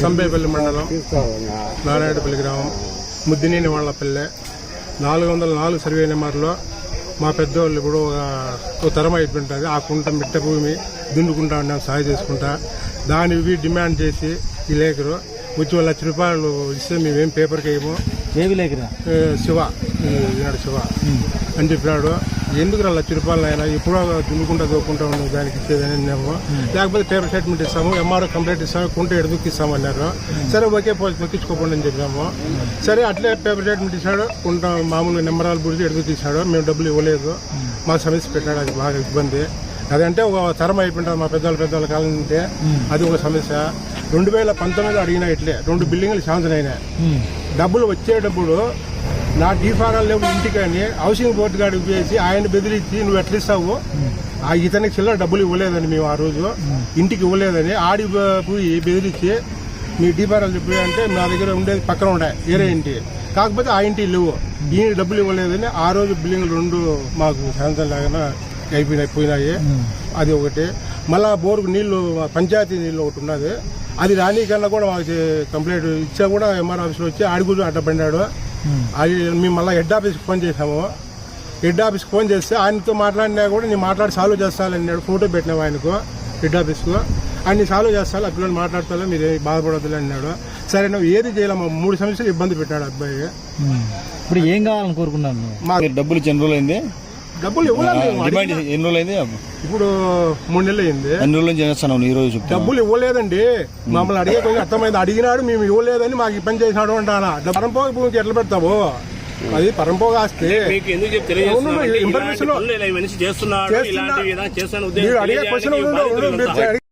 సంబేపల్లి మండలం నారాయణపల్లి గ్రామం ముద్దినేని వాళ్ళపల్లె. నాలుగు వందల నాలుగు సర్వే నెంబర్లో మా పెద్దవాళ్ళు ఇప్పుడు ఒక తరం అయిపోయింటుంది ఆ కుంట మిట్ట భూమి దున్నుకుంటా ఉన్నాం సాగు చేసుకుంటా. దాని డిమాండ్ చేసి ఈ లేఖరు ఒక లక్ష రూపాయలు ఇస్తే మేమేం పేపర్కి వేయము ఏ విలేకరా శివ ఈనాడు శివ. అని చెప్పినాడు ఎందుకు రా లక్ష రూపాయలు ఆయన ఎప్పుడో దున్నుకుంటా దోకుంటా ఉన్నాం దానికి ఇచ్చేదని అన్నాము లేకపోతే పేపర్ స్టేట్మెంట్ ఇస్తాము ఎంఆర్ఓ కంప్లైంట్ ఇస్తాము కుంట ఎడుదుకు ఇస్తాము అన్నారు. సరే ఓకే పోయి తొక్కించుకోకుండా అని చెప్పాము. సరే అట్లే పేపర్ స్టేట్మెంట్ ఇచ్చాడు కుంట మామూలుగా నెంబరాలు పుడిచి ఎడుదుకు ఇచ్చాడు మేము డబ్బులు ఇవ్వలేదు. మా సమస్య పెట్టాడు అది బాగా ఇబ్బంది. అదంటే ఒక తరం అయిపోయింటుంది మా పెద్దవాళ్ళ పెద్దవాళ్ళ కాలం ఉంటే అది ఒక సమస్య. రెండు వేల పంతొమ్మిదిలో అడిగినా ఇట్లే. రెండు బిల్డింగ్లు శాంక్షన్ అయినాయి. డబ్బులు వచ్చేటప్పుడు నా డీఫారాలు లేవు ఇంటికని హౌసింగ్ బోర్డు కాడికి వేసి ఆయన బెదిరించి నువ్వు ఎట్లా ఇస్తావు? ఆ ఇతనికి చిల్లర డబ్బులు ఇవ్వలేదని మేము ఆ రోజు ఇంటికి ఇవ్వలేదని ఆడి పోయి బెదిరించి మీ డీఫారాలు చెప్పి అంటే నా దగ్గర ఉండేది పక్కన ఉండే వేరే ఇంటి. కాకపోతే ఆ ఇంటి లేవు. ఈ డబ్బులు ఇవ్వలేదని ఆ రోజు బిల్డింగ్లు రెండు మాకు శాంతం లాగా అయిపోయినాయి పోయినాయి. అది ఒకటి. మళ్ళా బోరుకు నీళ్ళు పంచాయతీ నీళ్ళు ఒకటి ఉన్నది. అది రాని కన్నా కూడా మాకు కంప్లైంట్ ఇచ్చా కూడా ఎంఆర్ ఆఫీస్లో వచ్చి ఆడి కూడా అడ్డపడినాడు అది మేము మళ్ళీ హెడ్ ఆఫీస్కి ఫోన్ చేసాము హెడ్ ఆఫీస్కి ఫోన్ చేస్తే ఆయనతో మాట్లాడినా కూడా నేను మాట్లాడి సాల్వ్ చేస్తానన్నాడు ఫోటో పెట్టినాము ఆయనకు హెడ్ ఆఫీస్కు. ఆయన సాల్వ్ చేస్తాను ఆ పిల్లలు మాట్లాడతా మీరు ఏం బాధపడద్దు అన్నాడు. సరే నువ్వు ఏది చేయలేము మూడు సమస్యలు ఇబ్బంది పెట్టాడు అబ్బాయి. ఇప్పుడు ఏం కావాలని కోరుకున్నాను నువ్వు? మా మీరు డబ్బులు రోజులు అయింది. డబ్బులు ఇవ్వలేదు ఎన్ని రోజులు అయింది ఇప్పుడు మూడు నెలలు అయింది. ఎన్ని రోజుల ఈ రోజు డబ్బులు ఇవ్వలేదండి. మమ్మల్ని అడిగే కొంచెం అర్థమైంది. అడిగినాడు మేము ఇవ్వలేదని మాకు పని చేసినాడు అంటానా? పరంపోగ భూమికి ఎట్లా పెడతావు? అది పరంపోగ ఆస్తి. మనిషి చేస్తున్నాడు అడిగే క్వశ్చన్